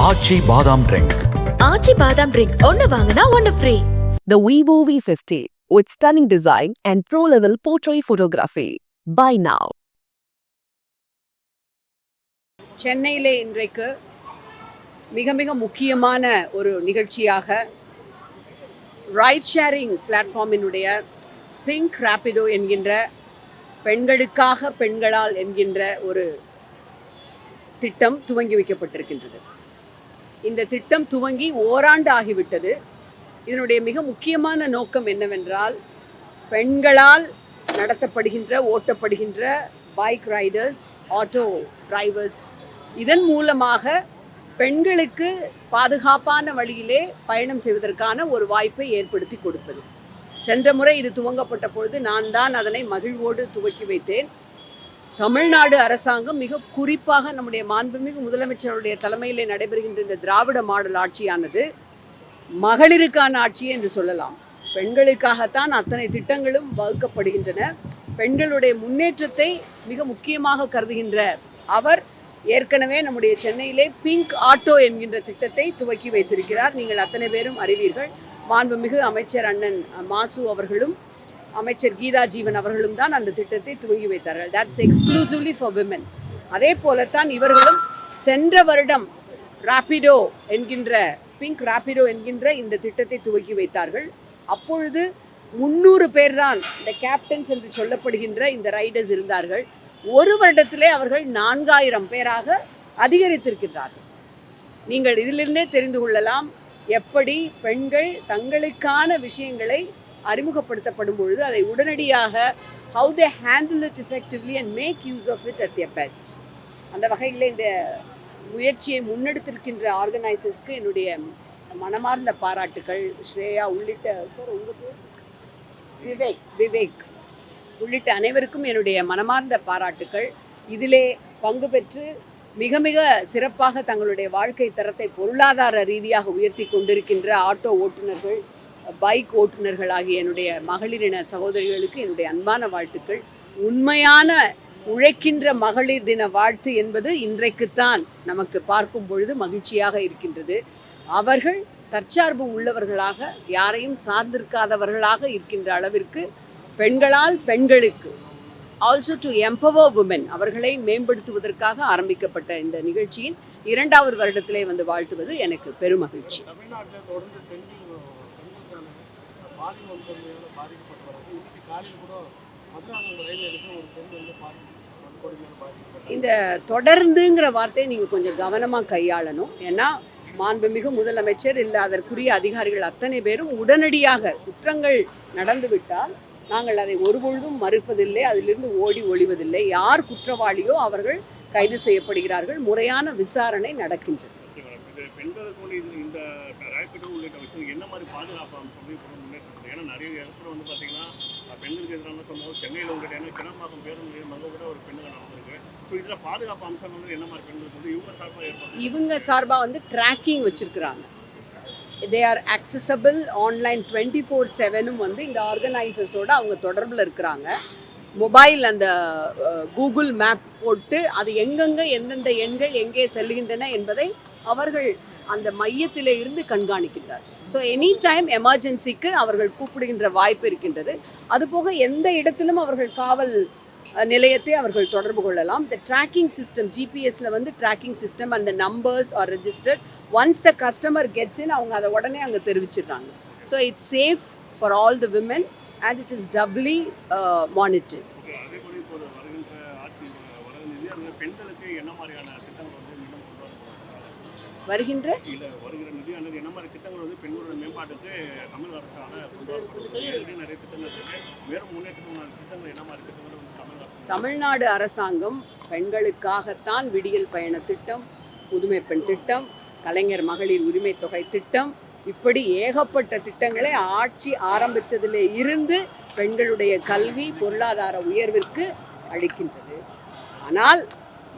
ஆச்சி பாதாம் ட்ரிங்க் ஆச்சி பாதாம் ட்ரிங்க் ஒன்னு வாங்கினா ஒன்னு free The Vivo V50 with stunning design and pro-level portrait photography. Buy now. சென்னையிலே இன்றைக்கு மிக மிக முக்கியமான ஒரு நிகழ்ச்சியாக ரைட் ஷேரிங் பிளாட்ஃபார்மினுடைய பிங்க் ரேபிடோ என்கின்ற பெண்களுக்காக பெண்களால் என்கின்ற ஒரு திட்டம் துவங்கி வைக்கப்பட்டிருக்கின்றது இந்த திட்டம் துவங்கி ஓராண்டு ஆகிவிட்டது இதனுடைய மிக முக்கியமான நோக்கம் என்னவென்றால் பெண்களால் நடத்தப்படுகின்ற ஓட்டப்படுகின்ற பைக் ரைடர்ஸ் ஆட்டோ டிரைவர்ஸ் இதன் மூலமாக பெண்களுக்கு பாதுகாப்பான வழியிலே பயணம் செய்வதற்கான ஒரு வாய்ப்பை ஏற்படுத்தி கொடுப்பது. சென்ற முறை இது துவங்கப்பட்ட பொழுது நான் தான் அதனை மகிழ்வோடு துவக்கி வைத்தேன். தமிழ்நாடு அரசாங்கம் மிக குறிப்பாக நம்முடைய மாண்புமிகு முதலமைச்சருடைய தலைமையிலே நடைபெறுகின்ற இந்த திராவிட மாடல் ஆட்சியானது மகளிருக்கான ஆட்சி என்று சொல்லலாம். பெண்களுக்காகத்தான் அத்தனை திட்டங்களும் வகுக்கப்படுகின்றன. பெண்களுடைய முன்னேற்றத்தை மிக முக்கியமாக கருதுகின்ற அவர் ஏற்கனவே நம்முடைய சென்னையிலே பிங்க் ஆட்டோ என்கின்ற திட்டத்தை துவக்கி வைத்திருக்கிறார். நீங்கள் அத்தனை பேரும் அறிவீர்கள். மாண்புமிகு அமைச்சர் அண்ணன் மாசு அவர்களும் அமைச்சர் கீதா ஜீவன் அவர்களும் தான் அந்த திட்டத்தை துவங்கி வைத்தார்கள். தட்ஸ் எக்ஸ்க்ளூசிவ்லி ஃபார் விமன் அதே போலத்தான் இவர்களும் சென்ற வருடம் ராபிடோ என்கின்ற பிங்க் ராபிடோ என்கின்ற இந்த திட்டத்தை துவக்கி வைத்தார்கள். அப்பொழுது முந்நூறு பேர் தான் இந்த கேப்டன்ஸ் என்று சொல்லப்படுகின்ற இந்த ரைடர்ஸ் இருந்தார்கள். ஒரு வருடத்திலே அவர்கள் நான்காயிரம் பேராக அதிகரித்திருக்கின்றார்கள். நீங்கள் இதிலிருந்தே தெரிந்து கொள்ளலாம் எப்படி பெண்கள் தங்களுக்கான விஷயங்களை அறிமுகப்படுத்தப்படும் பொழுது அதை உடனடியாக how they handle it effectively and make use of it at their best அந்த வகையில் இந்த முயற்சியை முன்னெடுத்திருக்கின்ற ஆர்கனைசர்ஸ்க்கு என்னுடைய மனமார்ந்த பாராட்டுகள் ஸ்ரேயா உள்ளிட்ட சார் உங்கள் பேர்? விவேக். விவேக். உள்ளிட்ட அனைவருக்கும் என்னுடைய மனமார்ந்த பாராட்டுகள் இதிலே பங்கு பெற்று மிக மிக சிறப்பாக தங்களுடைய வாழ்க்கை தரத்தை பொருளாதார ரீதியாக உயர்த்தி கொண்டிருக்கின்ற ஆட்டோ ஓட்டுநர்கள் பைக் ஓட்டுநர்கள் ஆகிய என்னுடைய மகளிரின சகோதரிகளுக்கு என்னுடைய அன்பான வாழ்த்துக்கள். உண்மையான உழைக்கின்ற மகளிர் தின வாழ்த்து என்பது இன்றைக்குத்தான் நமக்கு பார்க்கும் பொழுது மகிழ்ச்சியாக இருக்கின்றது. அவர்கள் தற்சார்பு உள்ளவர்களாக யாரையும் சார்ந்திருக்காதவர்களாக இருக்கின்ற அளவிற்கு பெண்களால் பெண்களுக்கு ஆல்சோ டு எம்பவர் உமன் அவர்களை மேம்படுத்துவதற்காக ஆரம்பிக்கப்பட்ட இந்த நிகழ்ச்சியின் இரண்டாவது வருடத்திலே வந்து வாழ்த்துவது எனக்கு பெருமகிழ்ச்சி. மகிழ்ச்சி பாலியல் வன்கொடுமையால் பாதிக்கப்பட்டு வராங்க இன்னைக்கு காலையில் கூட மதுராந்தகம் ரயில் ஒரு பெண் வந்து இந்த தொடர்ந்துங்கிற வார்த்தையை நீங்கள் கொஞ்சம் கவனமாக கையாளணும். ஏன்னா மாண்புமிகு முதலமைச்சர் இல்லை அதற்குரிய அதிகாரிகள் அத்தனை பேரும் உடனடியாக குற்றங்கள் நடந்துவிட்டால் நாங்கள் அதை ஒருபொழுதும் மறுப்பதில்லை அதிலிருந்து ஓடி ஒளிவதில்லை. யார் குற்றவாளியோ அவர்கள் கைது செய்யப்படுகிறார்கள். முறையான விசாரணை நடக்கின்றது. இது என்ன மாதிரி பாதுகாப்பு அம்சம் முன்னேற்றம் ஏன்னா நிறைய இடத்துல வந்து பார்த்தீங்கன்னா பெண்களுக்கு எதிரான சம்பவம் சென்னையில் உங்கள்கிட்ட ஏன்னா கிளம்பாக்கம் பேருந்து நிலையம் அங்கே கூட ஒரு பெண்ணுக்கு நடந்திருக்கு ஸோ இதில் பாதுகாப்பு அம்சம் வந்து என்ன மாதிரி பெண்களுக்கு வந்து இவங்க சார்பாக ஏற்படும் இவங்க சார்பாக வந்து ட்ராக்கிங் வச்சுருக்குறாங்க. They are accessible online twenty four செவனும் வந்து இந்த ஆர்கனைசர்ஸோடு அவங்க தொடர்பில் இருக்கிறாங்க. மொபைல் அந்த கூகுள் மேப் போட்டு அது எங்கெங்கே எந்தெந்த எண்கள் எங்கே செல்கின்றன என்பதை அவர்கள் அந்த மையத்திலே இருந்து கண்காணிக்கின்றார். ஸோ எனி டைம் எமர்ஜென்சிக்கு அவர்கள் கூப்பிடுகின்ற வாய்ப்பு இருக்கின்றது. அதுபோக எந்த இடத்திலும் அவர்கள் காவல் நிலையத்தை அவர்கள் தொடர்பு கொள்ளலாம். த ட்ராக்கிங் சிஸ்டம் ஜிபிஎஸ்ல வந்து ட்ராக்கிங் சிஸ்டம் அந்த numbers are registered once the customer gets in அவங்க அதை உடனே அங்கே தெரிவிச்சிடுறாங்க. So it's safe for all the women and it is doubly monitor பெண்களுக்கு என்ன மாதிரியான திட்டங்கள் வந்து வருகின்ற தமிழ்நாடு அரசாங்கம் பெண்களுக்காகத்தான் விடியல் பயண திட்டம் புதுமை பெண் திட்டம் கலைஞர் மகளிர் உரிமை தொகை திட்டம் இப்படி ஏகப்பட்ட திட்டங்களை ஆட்சி ஆரம்பித்ததிலே இருந்து பெண்களுடைய கல்வி பொருளாதார உயர்விற்கு அளிக்கின்றது. ஆனால்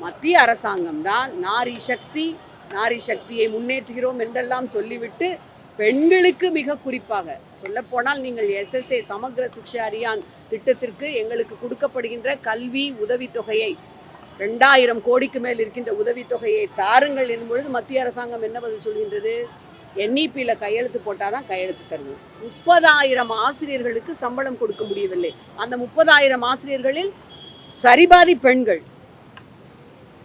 மத்திய அரசாங்கம் தான் நாரி சக்தி நாரி சக்தியை முன்னேற்றுகிறோம் என்றெல்லாம் சொல்லிவிட்டு பெண்களுக்கு மிக குறிப்பாக சொல்லப்போனால் நீங்கள் எஸ்எஸ்ஏ சமக்ர சிக்ஷா அரியான் திட்டத்திற்கு எங்களுக்கு கொடுக்கப்படுகின்ற கல்வி உதவித்தொகையை ரெண்டாயிரம் கோடிக்கு மேல் இருக்கின்ற உதவித்தொகையை தாருங்கள் என்பொழுது மத்திய அரசாங்கம் என்ன பதில் சொல்கின்றது? என்இபியில் கையெழுத்து போட்டால் தான் கையெழுத்து தருவோம். முப்பதாயிரம் ஆசிரியர்களுக்கு சம்பளம் கொடுக்க முடியவில்லை. அந்த முப்பதாயிரம் ஆசிரியர்களில் சரிபாதி பெண்கள்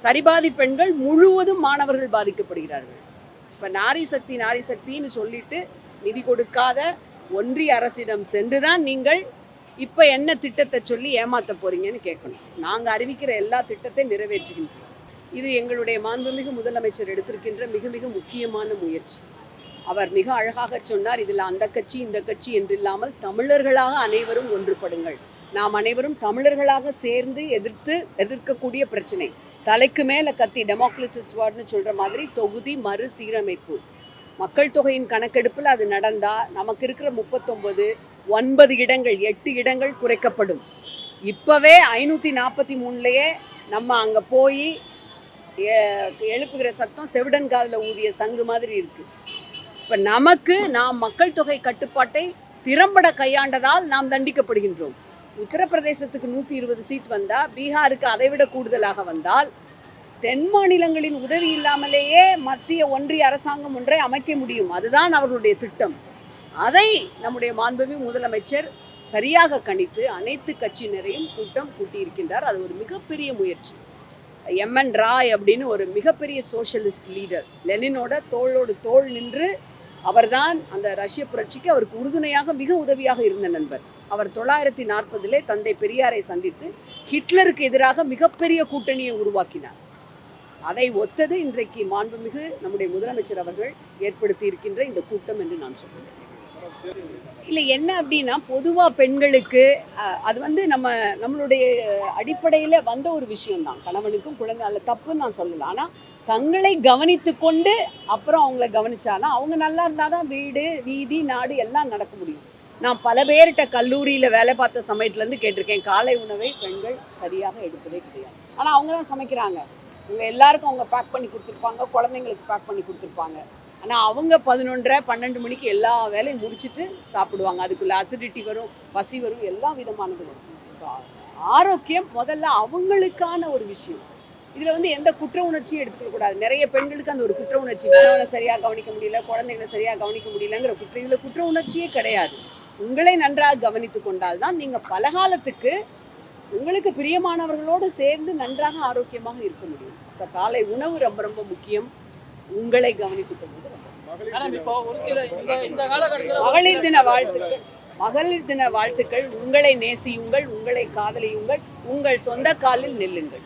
சரிபாதி பெண்கள் முழுவதும் மாணவர்கள் பாதிக்கப்படுகிறார்கள். இப்போ நாரி சக்தி நாரி சக்தின்னு சொல்லிட்டு நிதி கொடுக்காத ஒன்றிய அரசிடம் சென்று தான் நீங்கள் இப்போ என்ன திட்டத்தை சொல்லி ஏமாற்ற போறீங்கன்னு கேட்கணும். நாங்கள் அறிவிக்கிற எல்லா திட்டத்தையும் நிறைவேற்றுகின்றோம். இது எங்களுடைய மாண்புமிகு முதலமைச்சர் எடுத்திருக்கின்ற மிக மிக முக்கியமான முயற்சி. அவர் மிக அழகாக சொன்னார் இதில் அந்த கட்சி இந்த கட்சி என்றில்லாமல் தமிழர்களாக அனைவரும் ஒன்றுபடுங்கள். நாம் அனைவரும் தமிழர்களாக சேர்ந்து எதிர்த்து எதிர்க்கக்கூடிய பிரச்சனை. தலைக்கு மேலே கத்தி டெமோக்ரசிஸ் வார்டுன்னு சொல்கிற மாதிரி தொகுதி மறு சீரமைப்பு மக்கள் தொகையின் கணக்கெடுப்பில் அது நடந்தால் நமக்கு இருக்கிற முப்பத்தொம்பது ஒன்பது இடங்கள் எட்டு இடங்கள் குறைக்கப்படும். இப்போவே ஐநூற்றி நாற்பத்தி மூணுலேயே நம்ம அங்கே போய் எழுப்புகிற சத்தம் செவிடன் காதில் ஊதிய சங்கு மாதிரி இருக்குது இப்போ நமக்கு நாம் மக்கள் தொகை கட்டுப்பாட்டை திறம்பட கையாண்டதால் நாம் தண்டிக்கப்படுகின்றோம். உத்தரப்பிரதேசத்துக்கு நூற்றி இருபது சீட் வந்தால் பீகாருக்கு அதைவிட கூடுதலாக வந்தால் தென் மாநிலங்களின் உதவி இல்லாமலேயே மத்திய ஒன்றிய அரசாங்கம் ஒன்றை அமைக்க முடியும். அதுதான் அவர்களுடைய திட்டம். அதை நம்முடைய மாண்புமி முதலமைச்சர் சரியாக கணித்து அனைத்து கட்சியினரையும் கூட்டம் கூட்டியிருக்கின்றார். அது ஒரு மிகப்பெரிய முயற்சி. எம்என் ராய் அப்படின்னு ஒரு மிகப்பெரிய சோஷலிஸ்ட் லீடர். லெனினோட தோளோடு தோள் நின்று அவர்தான் அந்த ரஷ்ய புரட்சிக்கு அவருக்கு உறுதுணையாக மிக உதவியாக இருந்த நண்பர். அவர் தொள்ளாயிரத்தி நாற்பதிலே தந்தை பெரியாரை சந்தித்து ஹிட்லருக்கு எதிராக மிகப்பெரிய கூட்டணியை உருவாக்கினார். அதை ஒத்தது இன்றைக்கு மாண்புமிகு நம்முடைய முதலமைச்சர் அவர்கள் ஏற்படுத்தி இருக்கின்ற இந்த கூட்டம் என்று நான் சொல்கிறேன் இல்லை என்ன அப்படின்னா பொதுவாக பெண்களுக்கு அது வந்து நம்ம நம்மளுடைய அடிப்படையில் வந்த ஒரு விஷயம்தான். கணவனுக்கும் குழந்தை அல்ல தப்புன்னு நான் சொல்லலை. ஆனால் தங்களை கவனித்து கொண்டு அப்புறம் அவங்கள கவனிச்சாதான் அவங்க நல்லா இருந்தால் தான் வீடு வீதி நாடு எல்லாம் நடக்க முடியும். நான் பல பேர்கிட்ட கல்லூரியில் வேலை பார்த்த சமயத்துலேருந்து கேட்டிருக்கேன் காலை உணவை பெண்கள் சரியாக எடுப்பதே கிடையாது. ஆனால் அவங்க தான் சமைக்கிறாங்க. இவங்க எல்லாருக்கும் அவங்க பேக் பண்ணி கொடுத்துருப்பாங்க குழந்தைங்களுக்கு பேக் பண்ணி கொடுத்துருப்பாங்க. ஆனால் அவங்க பதினொன்றரை பன்னெண்டு மணிக்கு எல்லா வேலையும் முடிச்சுட்டு சாப்பிடுவாங்க. அதுக்குள்ளே அசிடிட்டி வரும் பசி வரும் எல்லா விதமானது வரும். ஸோ ஆரோக்கியம் முதல்ல அவங்களுக்கான ஒரு விஷயம். இதில் வந்து எந்த குற்ற உணர்ச்சியும் எடுத்துக்க கூடாது. நிறைய பெண்களுக்கு அந்த ஒரு குற்ற உணர்ச்சி கணவனை சரியாக கவனிக்க முடியல குழந்தைகளை சரியாக கவனிக்க முடியலங்கிற குற்ற இதில் குற்ற உணர்ச்சியே கிடையாது. உங்களை நன்றாக கவனித்து கொண்டால் தான் நீங்கள் பலகாலத்துக்கு உங்களுக்கு பிரியமானவர்களோடு சேர்ந்து நன்றாக ஆரோக்கியமாக இருக்க முடியும். ஸோ காலை உணவு ரொம்ப ரொம்ப முக்கியம். உங்களை கவனித்துக் கொள்வது ரொம்ப முக்கியம். மேடம் இப்போ ஒரு சில இந்த இந்த காலகட்டத்தில் மகளிர் தின வாழ்த்துக்கள். மகளிர் தின வாழ்த்துக்கள். உங்களை நேசியுங்கள் உங்களை காதலியுங்கள் உங்கள் சொந்த காலில் நில்லுங்கள்.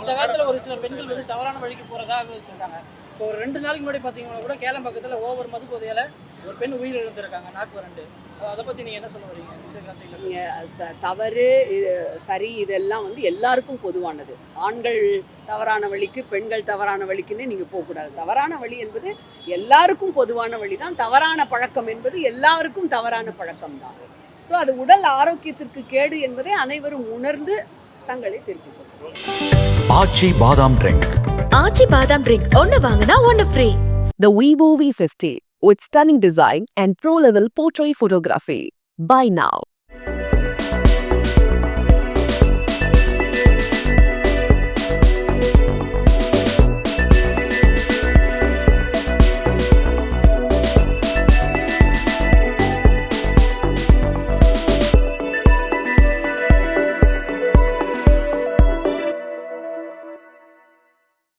இந்த காலத்துல ஒரு சில பெண்கள் வந்து தவறான வழிக்கு போறதாக சொல்றாங்க. இப்போ ஒரு ரெண்டு நாளைக்கு முன்னாடி பார்த்தீங்கன்னா கூட கேலம் பக்கத்தில் ஓவர் மது போதையால ஒரு பெண் உயிர் எழுந்திருக்காங்க நாக்கு வறண்டு. அதை பற்றி நீங்கள் என்ன சொல்ல வரீங்க? ச- தவறு இது சரி இதெல்லாம் வந்து எல்லாருக்கும் பொதுவானது. ஆண்கள் தவறான வழிக்கு பெண்கள் தவறான வழிக்குன்னு நீங்கள் போகக்கூடாது. தவறான வழி என்பது எல்லாருக்கும் பொதுவான வழி தான் தவறான பழக்கம் என்பது எல்லாருக்கும் தவறான பழக்கம் தான் ஸோ அது உடல் ஆரோக்கியத்திற்கு கேடு என்பதை அனைவரும் உணர்ந்து தங்களை கொள்ளுங்கள் ஆச்சி பாதாம் ட்ரிங்க் ஆச்சி பாதாம் ட்ரிங்க் ஒன்னு வாங்கினா ஒன்னு free The Vivo V50 with stunning design and pro level portrait photography. Buy now.